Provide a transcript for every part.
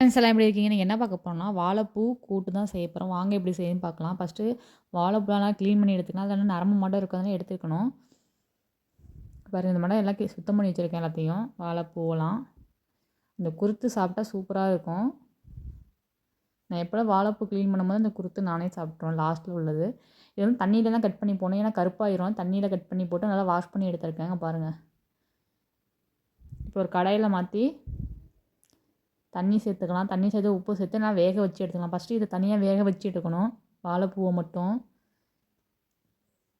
Friends எல்லாம் எப்படி இருக்கீங்க? நீங்கள் என்ன பார்க்க போறோம்னா வாழைப்பூ கூட்டு தான் செய்ய போகிறோம் வாங்க எப்படி செய்யணும் பார்க்கலாம். ஃபஸ்ட்டு வாழைப்பூலாம் க்ளீன் பண்ணி எடுத்துக்கலாம் அதில் நரம்பு மட்டும் இருக்கிறதுனால எடுத்துக்கணும். பாருங்க இந்த மட்டும் எல்லாம் சுத்தம் பண்ணி வச்சுருக்கேன் எல்லாத்தையும். வாழைப்பூவெல்லாம் இந்த குருத்து சாப்பிட்டா சூப்பராக இருக்கும். நான் எப்போ வாழைப்பூ க்ளீன் பண்ணும்போது அந்த குருத்து நானே சாப்பிட்ருவேன் லாஸ்ட்டில் உள்ளது. இது வந்து தண்ணியில் தான் கட் பண்ணி போனேன் ஏன்னா கருப்பாயிரும். தண்ணியில் கட் பண்ணி போட்டு நல்லா வாஷ் பண்ணி எடுத்துருக்கேங்க பாருங்கள் இப்போ ஒரு கடையில் மாற்றி தண்ணி சேர்த்துக்கலாம். தண்ணி சேர்த்து உப்பு சேர்த்து நான் வேக வச்சு எடுத்துக்கலாம். ஃபஸ்ட்டு இதை தனியாக வேக வச்சு எடுக்கணும் வாழைப்பூவை மட்டும்.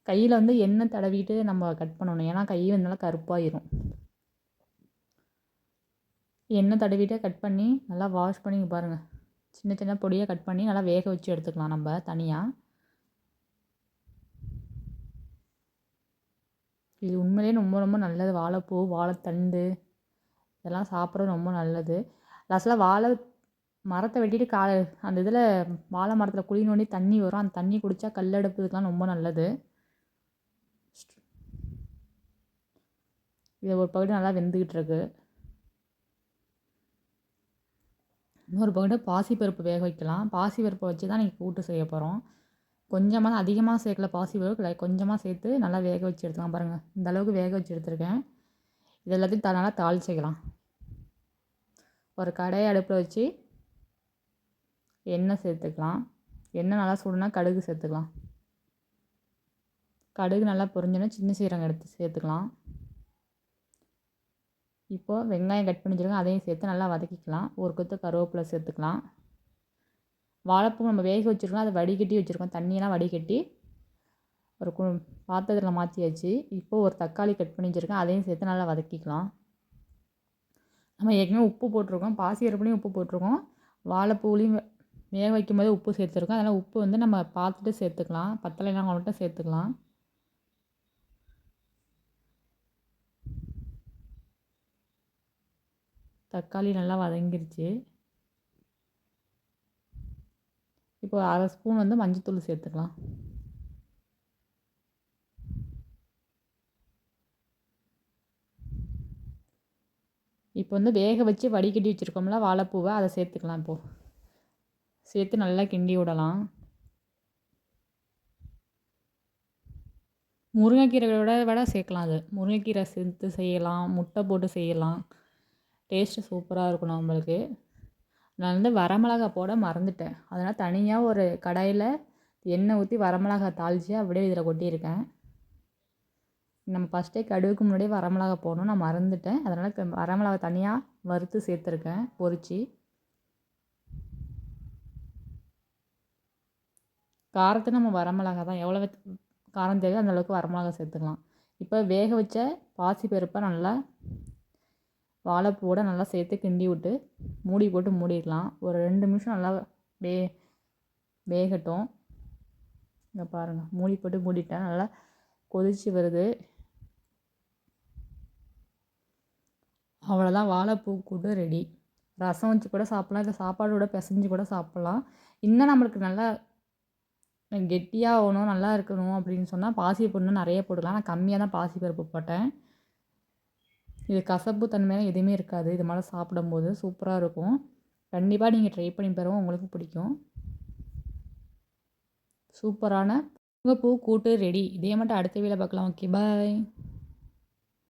கையில் வந்து எண்ணெய் தடவிட்டு நம்ம கட் பண்ணணும். ஏன்னா கை வந்தாலும் கருப்பாயிரும். எண்ணெய் தடவிட்டு கட் பண்ணி நல்லா வாஷ் பண்ணி பாருங்கள் சின்ன சின்ன பொடியாக கட் பண்ணி நல்லா வேக வச்சு எடுத்துக்கலாம் நம்ம தனியாக இது உண்மையிலேயே ரொம்ப ரொம்ப நல்லது. வாழைப்பூ வாழைத்தண்டு இதெல்லாம் சாப்பிட்றது ரொம்ப நல்லது. லாஸ்ட்டில் வாழை மரத்தை வெட்டிட்டு கா அந்த இதில் வாழை மரத்தில் குழி நோண்டி தண்ணி வரும். அந்த தண்ணி குடித்தா கல்லடுப்பு இதுக்கெலாம் ரொம்ப நல்லது. இது ஒரு பகுதி நல்லா வெந்துக்கிட்டு இருக்கு. இன்னொரு பகுதி பாசிப்பருப்பு வேக வைக்கலாம். பாசிப்பருப்பை வச்சு தான் நீங்கள் கூட்டு செய்ய போகிறோம் கொஞ்சமாக அதிகமாக சேர்க்கல பாசிப்பருப்பு. கொஞ்சமாக சேர்த்து நல்லா வேக வச்சு எடுத்துக்கலாம் பாருங்கள் இந்த அளவுக்கு வேக வச்சு எடுத்துருக்கேன். இது எல்லாத்தையும் த நல்லா தாளிச்சிக்கலாம் ஒரு கடையை அடுப்பில் வச்சு எண்ணெய் சேர்த்துக்கலாம். எண்ணெய் நல்லா சூடுனா கடுகு சேர்த்துக்கலாம். கடுகு நல்லா பொரிஞ்சோன்னா சின்ன சீரகம் எடுத்து சேர்த்துக்கலாம். இப்போது வெங்காயம் கட் பண்ணி வச்சுருக்கோம் அதையும் சேர்த்து நல்லா வதக்கிக்கலாம். ஒரு கொத்து கருவேப்பிலை சேர்த்துக்கலாம். வாழைப்பூ நம்ம வேக வச்சுருக்கோம் அதை வடிகட்டி வச்சுருக்கோம். தண்ணியெல்லாம் வடிகட்டி ஒரு கு பாத்திரத்தில் மாற்றியாச்சு இப்போது ஒரு தக்காளி கட் பண்ணி வச்சுருக்கேன் அதையும் சேர்த்து நல்லா வதக்கிக்கலாம். நம்ம ஏற்கனவே உப்பு போட்டிருக்கோம். பாசி பருப்புலையும் உப்பு போட்டிருக்கோம். வாழைப்பூலையும் வேக வைக்கும் போது உப்பு சேர்த்துருக்கோம். அதனால் உப்பு வந்து நம்ம பார்த்துட்டு சேர்த்துக்கலாம். பத்தலைனா மட்டும் சேர்த்துக்கலாம். தக்காளி நல்லா வதங்கிருச்சு. இப்போ அரை ஸ்பூன் வந்து மஞ்சத்தூள் சேர்த்துக்கலாம். இப்போ வந்து வேக வச்சு வடிகட்டி வச்சுருக்கோம்ல வாழைப்பூவை அதை சேர்த்துக்கலாம் இப்போது சேர்த்து நல்லா கிண்டி விடலாம். முருங்கைக்கீரையோட விட விட சேர்க்கலாம் அது. முருங்கைக்கீரை சேர்த்து செய்யலாம் முட்டை போட்டு செய்யலாம். டேஸ்ட்டு சூப்பராக இருக்கும் நம்மளுக்கு. நான் வந்து வரமிளகா போட மறந்துட்டேன். அதனால் தனியாக ஒரு கடாயில் எண்ணெய் ஊற்றி வரமிளகா தாளித்து அப்படியே இதில் கொட்டியிருக்கேன். நம்ம ஃபஸ்ட்டே கடுகுக்கு முன்னாடியே வரமிளகா போடணும். நான் மறந்துட்டேன். அதனால் வரமிளகா தனியாக வறுத்து சேர்த்துருக்கேன். பொரித்து காரத்துக்கு நம்ம வரமிளகா தான். எவ்வளோ காரம் தேவையோ அந்தளவுக்கு வரமிளகா சேர்த்துக்கலாம். இப்போ வேக வச்ச பாசி பருப்பை நல்லா வாழைப்பூவோட நல்லா சேர்த்து கிண்டி விட்டு மூடி போட்டு மூடிடலாம். ஒரு ரெண்டு நிமிஷம் நல்லா வே வேகட்டும். இங்கே பாருங்கள் மூடி போட்டு மூடிட்டேன். நல்லா கொதித்து வருது. அவ்வளோதான் வாழைப்பூ கூட்டு ரெடி ரசம் வச்சு கூட சாப்பிட்லாம் இல்லை சாப்பாடோட பிசைஞ்சு கூட சாப்பிட்லாம். இன்னும் நம்மளுக்கு நல்லா கெட்டியாக ஆகணும் நல்லா இருக்கணும் அப்படின்னு சொன்னால் பாசி பொண்ணு நிறைய போடலாம் நான் கம்மியாக தான் பாசி பருப்பு போட்டேன். இது கசப்பு தன்மையாக எதுவுமே இருக்காது. இது மாதிரி சாப்பிடும்போது சூப்பராக இருக்கும். கண்டிப்பாக நீங்கள் ட்ரை பண்ணி பாருங்கள் உங்களுக்கு பிடிக்கும். சூப்பரான பூ கூட்டு ரெடி இதே மட்டும் அடுத்த வீடியோ பார்க்கலாம். Okay bye